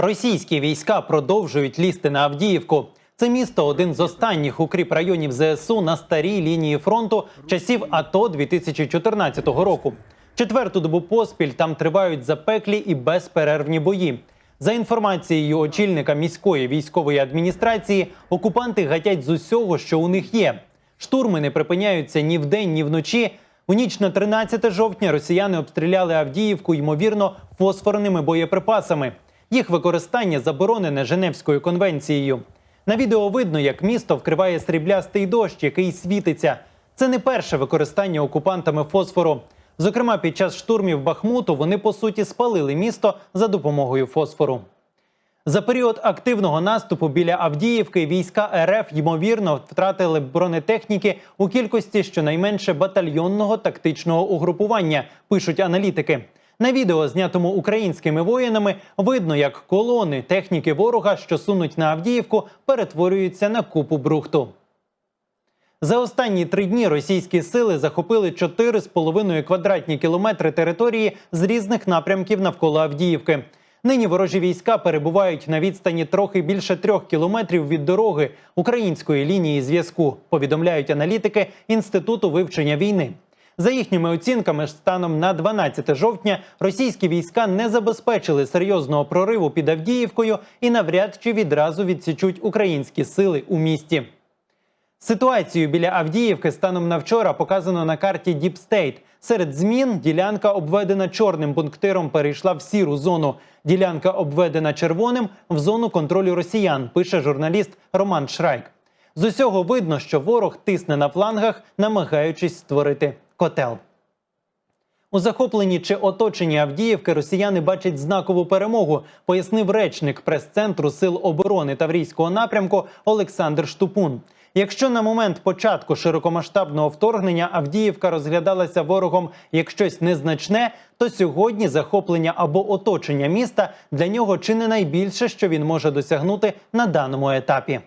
Російські війська продовжують лізти на Авдіївку. Це місто один з останніх укріп районів ЗСУ на старій лінії фронту часів АТО 2014 року. Четверту добу поспіль там тривають запеклі і безперервні бої. За інформацією очільника міської військової адміністрації, окупанти гатять з усього, що у них є. Штурми не припиняються ні вдень, ні вночі. У ніч на 13 жовтня росіяни обстріляли Авдіївку, ймовірно, фосфорними боєприпасами. Їх використання заборонене Женевською конвенцією. На відео видно, як місто вкриває сріблястий дощ, який світиться. Це не перше використання окупантами фосфору. Зокрема, під час штурмів Бахмуту вони по суті спалили місто за допомогою фосфору. За період активного наступу біля Авдіївки війська РФ ймовірно втратили бронетехніки у кількості щонайменше батальйонного тактичного угрупування, пишуть аналітики. На відео, знятому українськими воїнами, видно, як колони техніки ворога, що сунуть на Авдіївку, перетворюються на купу брухту. За останні три дні російські сили захопили 4,5 квадратні кілометри території з різних напрямків навколо Авдіївки. Нині ворожі війська перебувають на відстані трохи більше трьох кілометрів від дороги української лінії зв'язку. Повідомляють аналітики Інституту вивчення війни. За їхніми оцінками, станом на 12 жовтня російські війська не забезпечили серйозного прориву під Авдіївкою і навряд чи відразу відсічуть українські сили у місті. Ситуацію біля Авдіївки станом на вчора показано на карті State. Серед змін ділянка, обведена чорним пунктиром, перейшла в сіру зону. Ділянка, обведена червоним, в зону контролю росіян, пише журналіст Роман Шрайк. З усього видно, що ворог тисне на флангах, намагаючись створити котел. У захопленні чи оточенні Авдіївки росіяни бачать знакову перемогу, пояснив речник прес-центру Сил оборони Таврійського напрямку Олександр Штупун. Якщо на момент початку широкомасштабного вторгнення Авдіївка розглядалася ворогом як щось незначне, то сьогодні захоплення або оточення міста для нього чи не найбільше, що він може досягнути на даному етапі.